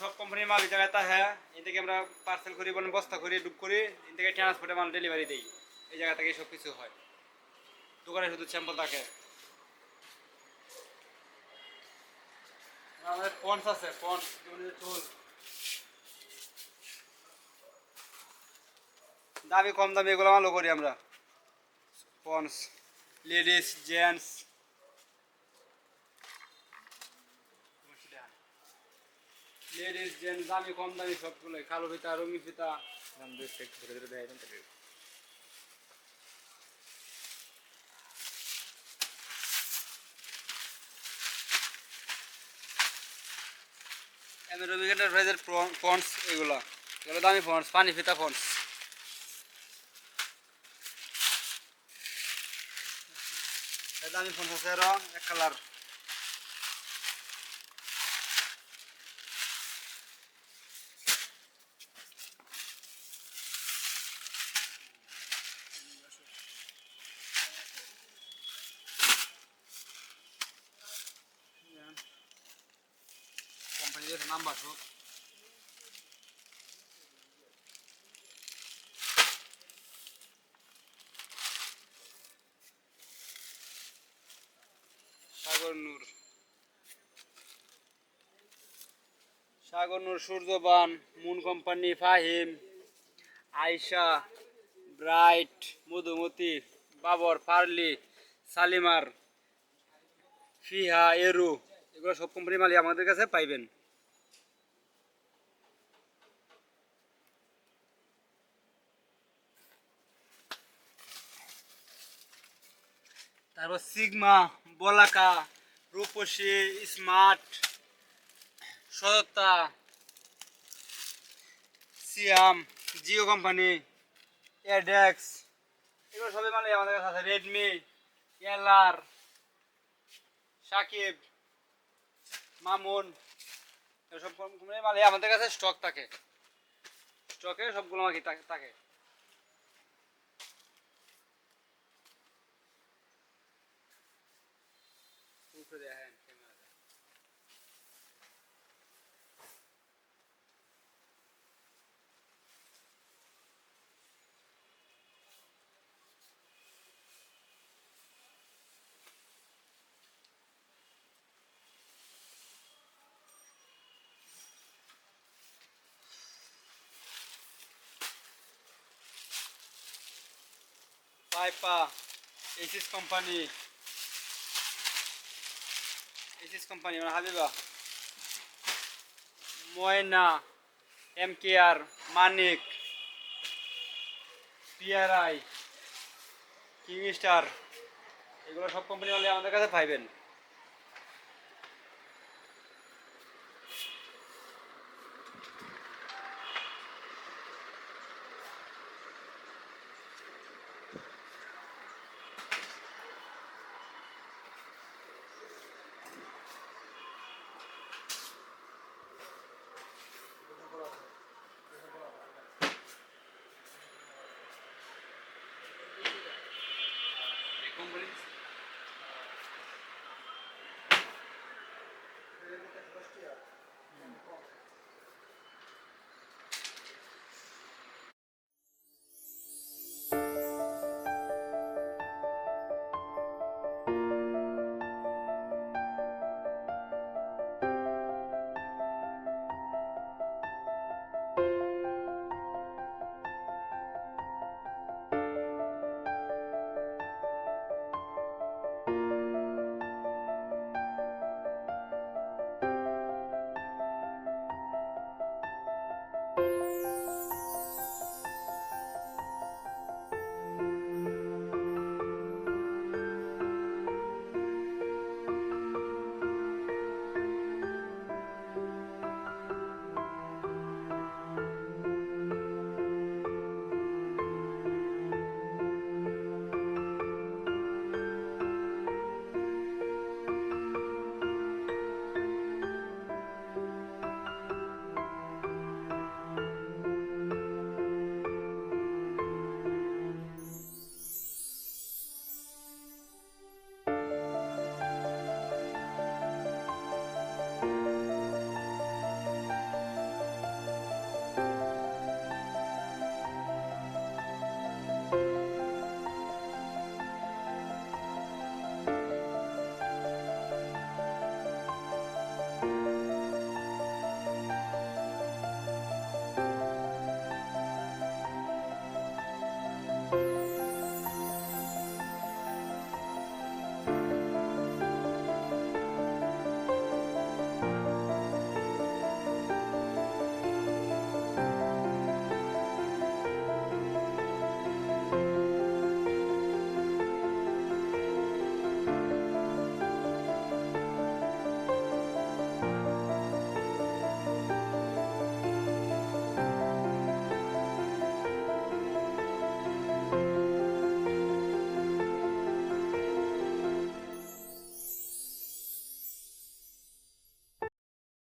সব কোম্পানির মাল জায়গায় তা হ্যাঁ। এই থেকে আমরা পার্সেল করি, বলেন বস্তা করি, ডুব করি, এই থেকে ট্রান্সপোর্টে মাল ডেলিভারি দিই। এই জায়গা থেকে সব কিছু হয়। দোকানে শুধু স্যাম্পল থাকে। আমাদের পন্স আছে, পন্স। চুল। দামি, কম দামি, এগুলো ভালো করি আমরা। Ponds, ladies, gents. Ladies, gents, দামি, কম দামি সবগুলোই। কালো ফিতা, রঙিন ফিতা। ধরে ধরে দেয় প্রাইজের ফন্টস এগুলো। দামি ফন্টস পানি ফিতা ফন্টস দামি ফন্টস আছে রং এক colour number Sagar Noor. Sagar Noor, Suryaban, Moon company, Fahim, Ayesha, Bright, Madhumati, Babar Fairlie Shalimar, Fiha, এরু, এগুলো সব কোম্পানির মালিক আমাদের কাছে পাইবেন। তারপর সিগমা, বলাকা, রূপসী, স্মার্ট, সততা, সিয়াম, জিও কোম্পানি, এডেক্স, এগুলো সবই মানে আমাদের কাছে আছে। রেডমি, এলআর, সাকিব, মামুন, এসব মালে আমাদের কাছে স্টক থাকে। স্টকে সবগুলো মাকি থাকে। পাইপা এসিস কোম্পানি এসিস কোম্পানি মানে Habiba. Moyna, M K R, Manik, PRI King Star এগুলো সব কোম্পানি হলে আমাদের কাছে পাইবেন। companies